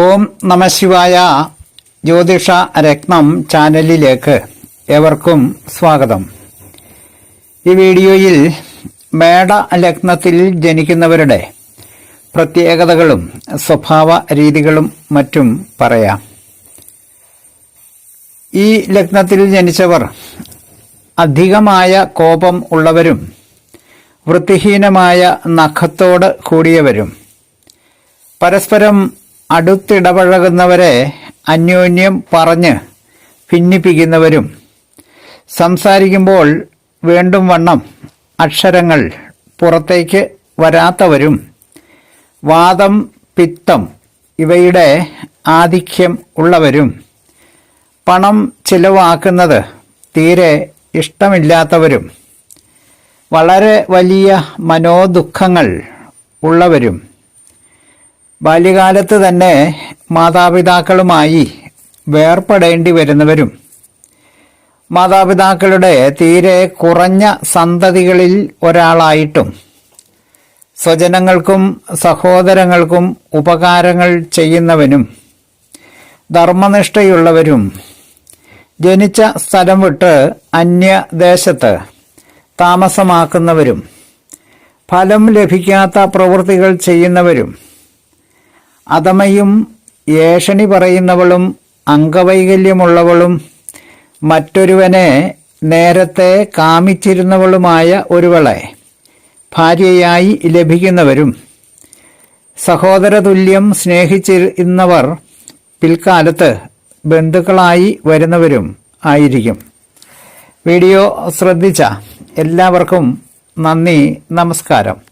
ഓം നമശിവായ ജ്യോതിഷ രത്നം ചാനലിലേക്ക് ഏവർക്കും സ്വാഗതം. ഈ വീഡിയോയിൽ മേട ലഗ്നത്തിൽ ജനിക്കുന്നവരുടെ പ്രത്യേകതകളും സ്വഭാവ രീതികളും മറ്റും പറയാം. ഈ ലഗ്നത്തിൽ ജനിച്ചവർ അധികമായ കോപം ഉള്ളവരും വൃത്തിഹീനമായ നഖത്തോട് കൂടിയവരും. പരസ്പരം അടുത്തിടപഴകുന്നവരെ അന്യോന്യം പറഞ്ഞ് ഭിന്നിപ്പിക്കുന്നവരും. സംസാരിക്കുമ്പോൾ വേണ്ടും വണ്ണം അക്ഷരങ്ങൾ പുറത്തേക്ക് വരാത്തവരും. വാദം പിത്തം ഇവയുടെ ആധിക്യം ഉള്ളവരും. പണം ചിലവാക്കുന്നത് തീരെ ഇഷ്ടമില്ലാത്തവരും. വളരെ വലിയ മനോദുഃഖങ്ങൾ ഉള്ളവരും. ബാല്യകാലത്ത് തന്നെ മാതാപിതാക്കളുമായി വേർപെടേണ്ടി വരുന്നവരും മാതാപിതാക്കളുടെ തീരെ കുറഞ്ഞ സന്തതികളിൽ ഒരാളായിട്ടും സ്വജനങ്ങൾക്കും സഹോദരങ്ങൾക്കും ഉപകാരങ്ങൾ ചെയ്യുന്നവനും ധർമ്മനിഷ്ഠയുള്ളവരും ജനിച്ച സ്ഥലം വിട്ട് അന്യദേശത്ത് താമസമാക്കുന്നവരും ഫലം ലഭിക്കാത്ത പ്രവൃത്തികൾ ചെയ്യുന്നവരും അധമയും ഏഷണി പറയുന്നവളും അംഗവൈകല്യമുള്ളവളും മറ്റൊരുവനെ നേരത്തെ കാമിച്ചിരുന്നവളുമായ ഒരുവളെ ഭാര്യയായി ലഭിക്കുന്നവരും സഹോദരതുല്യം സ്നേഹിച്ചിരുന്നവർ പിൽക്കാലത്ത് ബന്ധുക്കളായി വരുന്നവരും ആയിരിക്കും. വീഡിയോ ശ്രദ്ധിച്ച എല്ലാവർക്കും നന്ദി നമസ്കാരം.